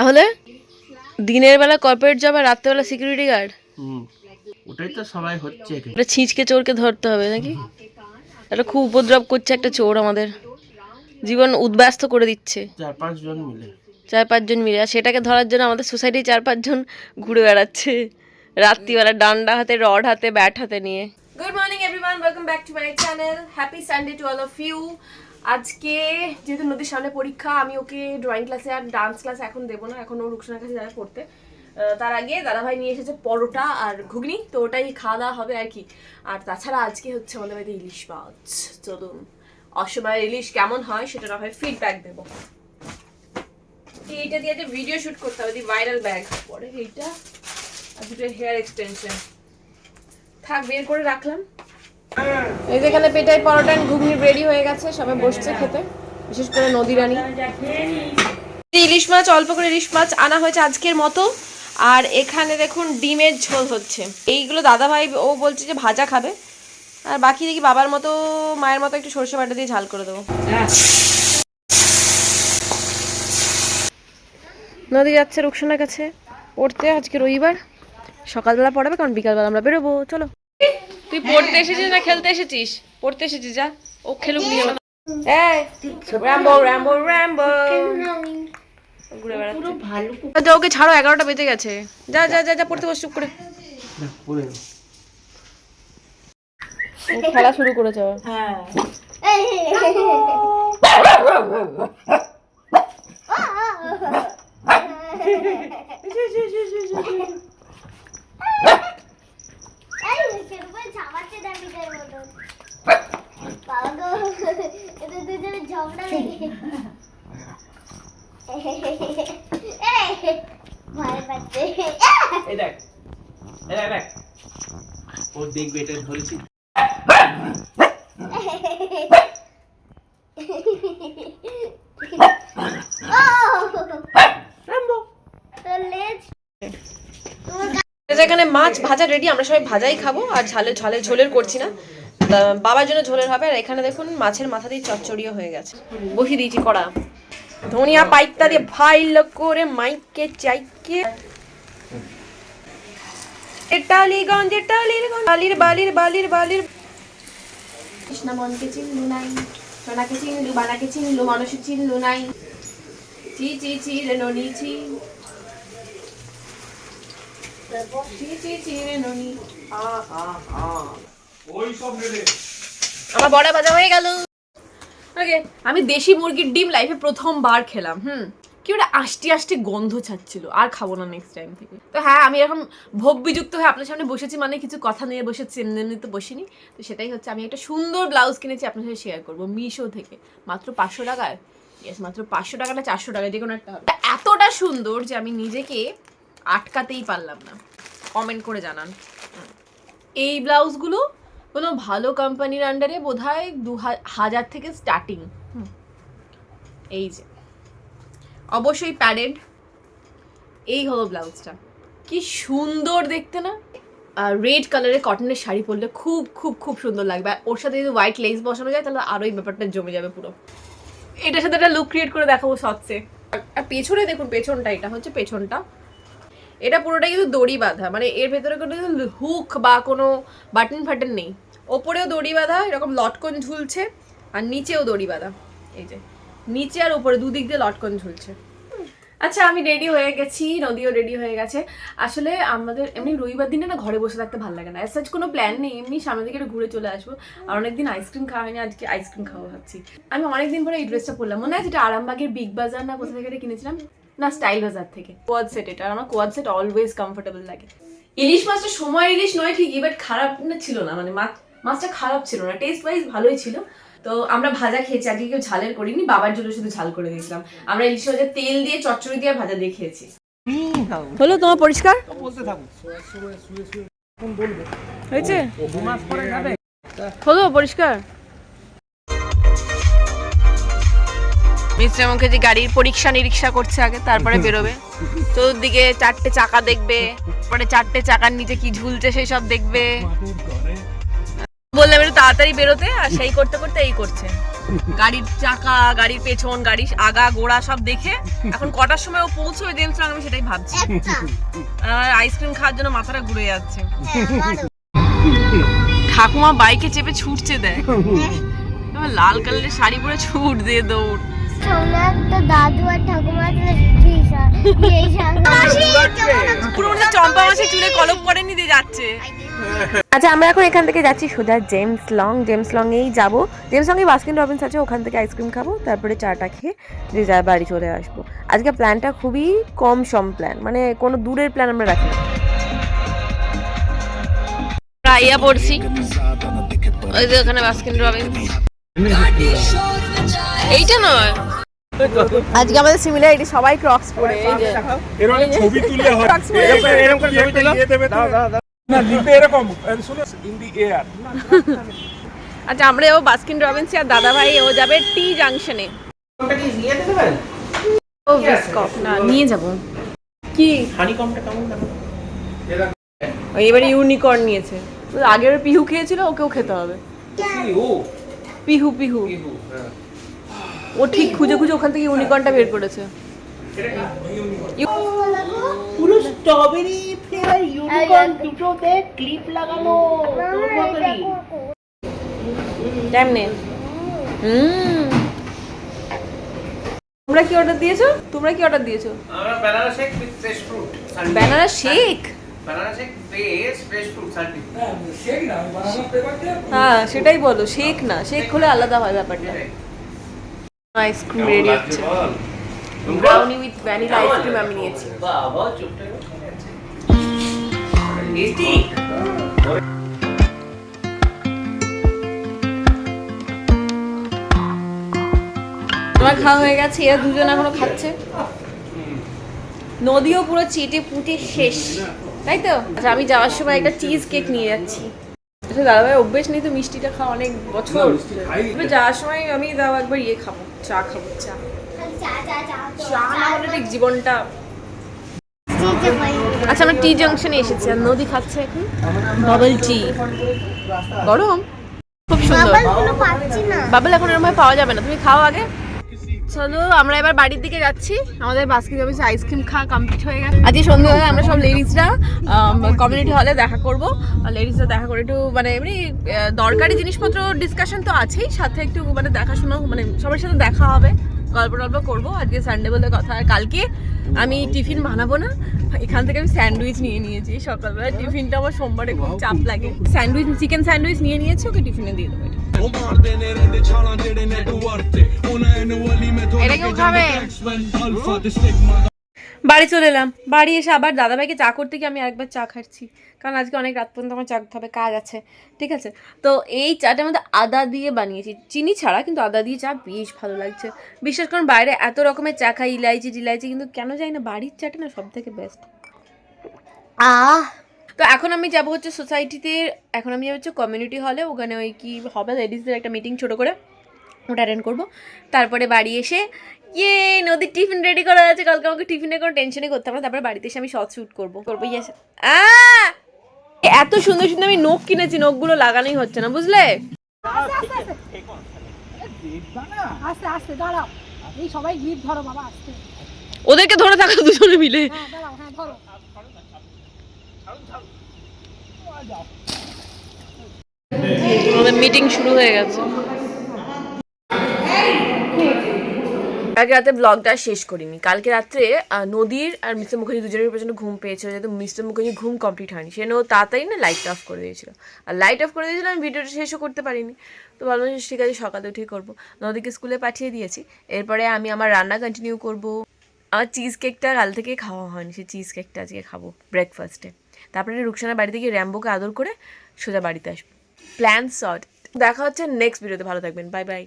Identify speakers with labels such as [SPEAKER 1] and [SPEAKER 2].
[SPEAKER 1] তাহলে? দিনের বেলা corporate job আর রাত্রেবেলা সিকিউরিটি গার্ড
[SPEAKER 2] ওটাই তো সবাই হচ্ছে এখানে।
[SPEAKER 1] ছিঁচকে চোরকে ধরতে হবে নাকি? এটা খুব উপদ্রব করছে একটা চোর আমাদের। জীবন উদ্ব্যস্ত করে দিচ্ছে।
[SPEAKER 2] চার পাঁচ জন মিলে।
[SPEAKER 1] চার পাঁচজন মিলে। আর সেটাকে ধরার জন্য আমাদের সোসাইটি চার পাঁচজন ঘুরে বেড়াচ্ছে। রাত্রিবেলা ডান্ডা হাতে রড হাতে ব্যাট হাতে নিয়ে। Good morning everyone welcome back to my channel happy Sunday to all of you আজকে যেহেতু নদীর সামনে পরীক্ষা, আমি ওকে ড্রয়িং ক্লাসে আর ডান্স ক্লাসে এখন দেবো না। এখন ও রুকসানার কাছে যাবে পড়তে। তার আগে দাদাভাই নিয়ে এসেছে পরোটা আর ঘুগনি, তো ওটাই খাওয়া দাওয়া হবে আর কি। আর তাছাড়া আজকে হচ্ছে আমাদের বাড়িতে ইলিশ মাছ। চলুন অসময়ের ইলিশ কেমন হয় সেটা না হয় ফিডব্যাক দেবো। এইটা দিয়ে একটা ভিডিও শুট করতে হবে ভাইরাল ব্যাগ পরে এইটা আর দুটো হেয়ার এক্সটেনশন থাক, বের করে রাখলাম। এই যে এখানে পেটাই পরোটা ঘুগনি রেডি হয়ে গেছে, সবাই বসছে খেতে, বিশেষ করে নদী রানী। ইলিশ মাছ, অল্প করে ইলিশ মাছ আনা হয়েছে আজকের মতো। আর এখানে দেখুন ডিমের ঝোল হচ্ছে। এইগুলো দাদা ভাই ও বলছে যে ভাজা খাবে। আর বাকি দেখি বাবার মতো, মায়ের মতো একটু সর্ষে বাটা দিয়ে ঝাল করে দেবো। নদী যাচ্ছে রুকসানার কাছে। পড়তে আজকে রবিবার। সকালবেলা পড়াবে, কারণ বিকালবেলা আমরা বেরোবো। চলো। তুই পড়তে এসেছিস না খেলতে এসেছিস? পড়তে এসেছিস যা। ও খেলুক নিয়ে এই র্যাম্বো র্যাম্বো র্যাম্বো ঘুরে বেড়াচ্ছে। যা ওকে ছাড়ো এগারোটা বেজে গেছে। যা যা যা যা পড়তে বস চুপ করে। খেলা শুরু করেছে আবার।
[SPEAKER 3] ঝগড়া লেগে ভয় পাচ্ছে
[SPEAKER 2] এই দেখ এই দেখ, দেখ ও দেখবে এটা ধরেছি
[SPEAKER 1] এখানে মাছ ভাজা রেডি আমরা সবাই ভাজাই খাব, আর ঝালে ঝালে ঝোলের করছি না। বাবার জন্য ঝোলের হবে, আর এখানে দেখুন মাছের মাথা দিয়ে চচ্চড়িও হয়ে গেছে। বসিয়ে দিয়েছি কড়া। ধনিয়া পাইতা দিয়ে ভাইল করে মাইকে চাইকে টালিগঞ্জ টালির বালির বালির বালির বালির। কৃষ্ণ মনকে চিনলু নাই সোনাকে চিনলু বানাকে চিনলু মানুষ চিনলু নাই। চি চি চি রে ননি চি চি চি চি রে ননি। আ আ আ। আমার বড়া ভাজা হয়ে গেল। ওকে আমি দেশি মুরগির ডিম লাইফে প্রথমবার খেলাম হুম। কি ওটা আষ্টি আষ্টি গন্ধ ছাড়ছিল, আর খাব না নেক্সট টাইম থেকে। তো হ্যাঁ আমি এখন ভোগ বিযুক্ত হয়ে আপনার সামনে বসেছি মানে কিছু কথা নিয়ে বসেছি, এমনি এমনি তো বসিনি। তো সেটাই হচ্ছে, আমি একটা সুন্দর ব্লাউজ কিনেছি আপনার সাথে শেয়ার করব, মিশো থেকে। মাত্র পাঁচশো টাকায়? ইয়েস মাত্র পাঁচশো টাকা না চারশো টাকা যে কোনো একটা হবে। এতটা সুন্দর যে আমি নিজেকে আটকাতেই পারলাম না। কমেন্ট করে জানান। এই ব্লাউজগুলো কোনো ভালো কোম্পানির আন্ডারে বোধ হয় দু হাজার থেকে স্টার্টিং এই যে। অবশ্যই প্যাডেড এই হলো ব্লাউজটা। কি সুন্দর দেখতে না? রেড কালারের কটনের শাড়ি পরলে খুব খুব খুব সুন্দর লাগবে। আর ওর সাথে যদি হোয়াইট লেস বসানো যায়, তাহলে আরোই ব্যাপারটা জমে যাবে পুরো। এটার সাথে একটা লুক ক্রিয়েট করে দেখাবো সবচে। আর পেছনে দেখুন, পেছনটা, এটা হচ্ছে পেছনটা। এটা পুরোটা কিন্তু দড়ি বাঁধা। মানে এর ভেতরে কোনো হুক বা কোনো বাটন ফাটন নেই। ওপরেও দড়ি বাঁধা, এরকম লটকন ঝুলছে, আর নিচেও দড়ি বাঁধা। এই যে। নিচে আর উপরে, দুদিক দিয়ে লটকন ঝুলছে। আচ্ছা আমি রেডি হয়ে গেছি, নদীও রেডি হয়ে গেছে। আসলে আমাদের এমনি রবিবার দিনে না ঘরে বসে থাকতে ভালো লাগে না। অ্যাজ কোনো প্ল্যান নেই, এমনি সামনে দিকে ঘুরে চলে আসব। আর অনেকদিন আইসক্রিম খাওয়া হয়নি, আজকে আইসক্রিম খাওয়া ভাবছি। আমি অনেকদিন পরে এই ড্রেসটা পরলাম। মনে আছে এটা আরামবাগের বিগ বাজার না, কোথা থেকে কিনেছিলাম? না স্টাইল বাজার থেকে। কোয়াদ সেট এটা। আমার কোয়াদ সেট অলওয়েজ কমফোর্টেবল লাগে। ইলিশ মাছটা সময় ইলিশ নয় ঠিকই বাট খারাপ না ছিল না। মানে মাছ, মাছটা খারাপ ছিল না। টেস্ট ওয়াইজ ভালোই ছিল। তো আমরা ভাজা খেয়েছি আজকে কেউ ঝালের করিনি বাবার জন্য শুধু ঝাল করে দিয়েছিলাম। আমরা ইলিশ মাছের তেল দিয়ে চচ্চড়ি দিয়ে ভাজা দিয়ে খেয়েছি। হলো তোমার পরিষ্কার? হয়েছে? হলো পরিষ্কার? মিস্ত্রি মুখে যে গাড়ির পরীক্ষা নিরীক্ষা করছে আগে তারপরে বেরোবে। চতুর্দিকে চারটে চাকা দেখবে পরে চারটে চাকার নিচে কি ঝুলছে সেই সব দেখবে। বললাম একটু তাড়াতাড়ি বেরোতে আর সেই করতে করতে এই করছে। গাড়ির চাকা গাড়ির পেছন গাড়ির আগা গোড়া সব দেখে এখন কটার সময় ও পৌঁছবে জেমস আমি সেটাই ভাবছি। আর আইসক্রিম খাওয়ার জন্য মাথাটা ঘুরে যাচ্ছে।
[SPEAKER 3] হ্যাঁ,
[SPEAKER 1] ঠাকুমা বাইকে চেপে ছুটছে দেখ। এবার লাল কালারের শাড়ি পরে ছুট দিয়ে দৌড়।
[SPEAKER 3] দাদু আর ঠাকুমা
[SPEAKER 1] মনে চম্পা মাসে চুলে কলপ করেনি দিয়ে যাচ্ছে। আচ্ছা আমরা এখন এখান থেকে যাচ্ছি সোজা জেমস লং। জেমস লং এই যাব। জেমস লং এ বাস্কিন রবিন্স আছে ওখান থেকে আইসক্রিম খাব তারপরে চাটা খেয়ে যে যায় বাড়ি চলে আসব। আজকে প্ল্যানটা খুবই কম সম প্ল্যান মানে কোনো দূরের প্ল্যান আমরা রাখি না। আমরা ইয়া পড়ছি। ওই যে ওখানে বাস্কিন রবিন্স। এইটা নয়। আজকে আমাদের সিমিলারিটি সবাই ক্রক্স পরে এই যে
[SPEAKER 4] এরকম ছবি তুলে হয়।
[SPEAKER 1] Box করে
[SPEAKER 4] এরকম করে ছবি তুলে। দেবে না লিখবে এরকম। শুনে ইন দি এয়ার
[SPEAKER 1] আচ্ছা আমরা ও বাস্কিন রবিন্স আর দাদা ভাই ও যাবে টি জাংশনে ও বিস্কপ না নিয়ে যাব। কি?
[SPEAKER 2] হানি কেমন কেমন
[SPEAKER 1] ওই এবারে ইউনিকর্ন নিয়েছে। আগের পিহু খেয়েছিল ওকেও খেতে হবে। পিহু পিহু।
[SPEAKER 2] পিহু হ্যাঁ।
[SPEAKER 1] ও ঠিক খুঁজে খুঁজে ওখান থেকে ইউনিকর্নটা বের করেছে।
[SPEAKER 2] পুরো স্ট্রবেরি ফ্লেভার ইউনিকর্ন দুটোতে ক্লিপ লাগানো
[SPEAKER 1] হুম। তোমরা কি অর্ডার দিয়েছ? তোমরা কি অর্ডার দিয়েছ?
[SPEAKER 2] আমরা banana shake with fresh fruit
[SPEAKER 1] banana shake
[SPEAKER 2] banana shake base fresh fruit সার্টি
[SPEAKER 1] হ্যাঁ সেটাই বলো শেক না শেক হলে আলাদা হয় ব্যাপারটা। আইসক্রিম রেডি হচ্ছে brownie with vanilla ice cream আমি নিয়েছি। তোমার খাওয়া হয়ে গেছে এরা দুজন এখনও খাচ্ছে। নদীও পুরো চেটে পুটে শেষ। তাই তো? আচ্ছা আমি যাওয়ার সময় একটা চিজ কেক নিয়ে যাচ্ছি। আচ্ছা দাদাভাই অভ্যেস নেই তো মিষ্টিটা খাওয়া অনেক বছর। তবে যাওয়ার সময় আমি দাও একবার ইয়ে খাব চা খাব চা।
[SPEAKER 3] চা
[SPEAKER 1] না হলে ঠিক জীবনটা। আচ্ছা আমরা টি জাংশনে এসেছি আর নদী খাচ্ছে এখন। বাবল টি গরম? খুব সুন্দর। বাবল এখন এরকম পাওয়া যাবে না। তুমি খাও আগে। চলো, আমরা এবার বাড়ির দিকে যাচ্ছি। আমাদের বাস্কিন অফিসে আইসক্রিম খাওয়া কমপ্লিট হয়ে গেছে। আজকে সন্ধ্যাবেলা আমরা সব লেডিসরা কমিউনিটি হলে দেখা করব। লেডিসরা দেখা করে একটু মানে এমনি দরকারি জিনিসপত্র ডিসকাশন তো আছেই। সাথে একটু মানে দেখাশোনা মানে সবার সাথে দেখা হবে। গল্প টল্প করব। আজকে সানডে বলে কথা কালকে আমি টিফিন বানাবো না। এখান থেকে আমি স্যান্ডউইচ নিয়ে নিয়েছি সকালবেলা টিফিনটা আমার সোমবারে খুব চাপ লাগে। স্যান্ডউইচ, চিকেন স্যান্ডউইচ নিয়ে নিয়েছি, ওকে টিফিনে দিয়ে দেবো এটা। কেউ খাবে বাড়ি চলে এলাম। বাড়ি এসে আবার দাদাভাইকে চা করতে গিয়ে আমি আরেকবার চা খাচ্ছি। কারণ আজকে অনেক রাত পর্যন্ত আমার চা করতে হবে কাজ আছে। ঠিক আছে? তো এই চাটার মধ্যে আদা দিয়ে বানিয়েছি। চিনি ছাড়া কিন্তু আদা দিয়ে চা বেশ ভালো লাগছে। বিশেষ করে বাইরে এত রকমের চা খাই ইলাইচি টিলাইচি কিন্তু কেন জানি না বাড়ির চাটা না সব থেকে বেস্ট আহ! তো এখন আমি যাব হচ্ছে সোসাইটিতে এখন আমি যাব হচ্ছে কমিউনিটি হলে ওখানে ওই কি হবে লেডিসদের একটা মিটিং ছোটো করে। ওটা অ্যাটেন্ড করব। তারপরে বাড়ি এসে ইয়ে নদীর টিফিন রেডি করা আছে। কালকে আমাকে টিফিনে কোনো টেনশনই করতে হবে না। তারপরে বাড়িতে এসে আমি শর্ট শ্যুট করব। করব ইয়ে এত সুন্দর সুন্দর আমি নখ কিনেছি নখগুলো লাগানোই হচ্ছে না বুঝলে?
[SPEAKER 5] আস্তে আস্তে দাঁড়াও। এই সবাই গ্রিপ ধরো বাবা আস্তে।
[SPEAKER 1] ওদেরকে ধরে থাকো দুজনে মিলে।
[SPEAKER 5] হ্যাঁ হ্যাঁ
[SPEAKER 1] আমাদের মিটিং শুরু হয়ে গেছে। কালকে রাতে ব্লগটা শেষ করিনি। কালকে রাত্রে নদীর আর মিস্টার মুখার্জি দুজনের প্রচণ্ড ঘুম পেয়েছিল, যেহেতু মিস্টার মুখার্জি ঘুম কমপ্লিট হয়নি সে ও তাড়াতাড়ি না লাইট অফ করে দিয়েছিল। আর লাইট অফ করে দিয়েছিল আমি ভিডিওটা শেষও করতে পারিনি। তো ভাবলাম ঠিক আছে, সকালে উঠেই করব। নদীকে স্কুলে পাঠিয়ে দিয়েছি। এরপরে আমি আমার রান্না কন্টিনিউ করব। আমার চিজ কেকটা কাল থেকে খাওয়া হয়নি, সেই চিজ কেকটা আজকে খাব ব্রেকফাস্টে তারপরে রুকসানার বাড়ি থেকে র্যাম্বোকে আদর করে সোজা বাড়িতে আসব। প্ল্যান শর্ট দেখা হচ্ছে নেক্সট ভিডিওতে ভালো থাকবেন বাই বাই